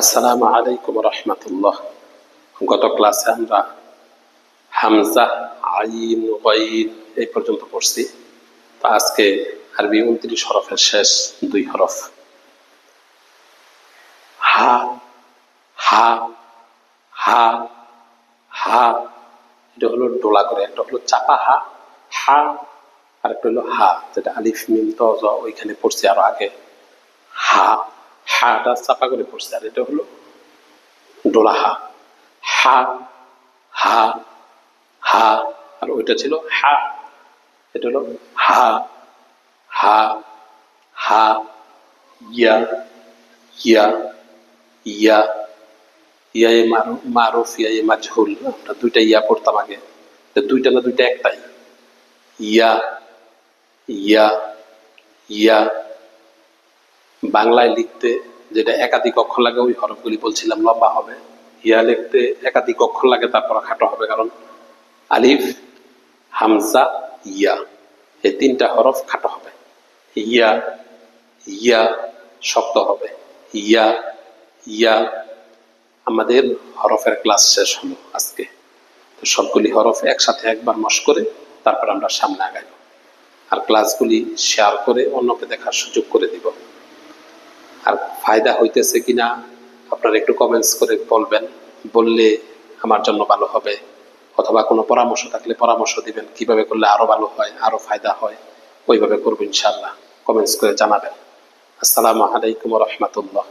আসসালামু আলাইকুম রহমতুল্লাহ। গত ক্লাসে আমরা হামজা, আইন গাইন এই পর্যন্ত পড়ছি। তা আজকে আরবি উনত্রিশ হরফের শেষ দুই হরফ। হা হা হা হা, এটা হলো ডোলা করে, একটা হলো চাপা হা হা আর একটা হলো হা, যেটা আলিফ, মিম, ত ওইখানে পড়ছি আরও আগে। হা হাটা চাপা করে পড়ছে, আর এটা হলো ডোলা হা হা হা হা আর ওইটা ছিল হা। এটা হলো হা হা হা, ইয়া ইয়া ইয়া ইয়া এ মারু- মারুফ, ইয়া এ মাজহুল আমরা দুইটা ইয়া পড়তাম আগে। দুইটা না দুইটা একটাই? ইয়া ইয়া ইয়া বাংলায় লিখতে যেটা একাধিক অক্ষর লাগে, ওই হরফগুলি বলছিলাম, লম্বা হবে। ইয়া লিখতে একাধিক অক্ষর লাগে, তারপর খাটো হবে, কারণ আলিফ, হামজা, ইয়া, এই তিনটা হরফ খাটো হবে। ইয়া ইয়া শক্ত হবে। ইয়া ইয়া আমাদের হরফের ক্লাস শেষ হলো আজকে। তো সবগুলি হরফ একসাথে একবার মশ করে তারপর আমরা সামনে আগাইব। আর ক্লাসগুলি শেয়ার করে অন্যকে দেখার সুযোগ করে দিব। আর ফায়দা হইতেছে কিনা, আপনারা একটু কমেন্টস করে বলবেন। বললে আমার জন্য ভালো হবে। অথবা কোনো পরামর্শ থাকলে পরামর্শ দিবেন, কীভাবে করলে আরও ভালো হয়, আরও ফায়দা হয়, ওইভাবে করব ইনশাল্লাহ কমেন্টস করে জানাবেন। আসসালামু আলাইকুম রহমতুল্লাহ।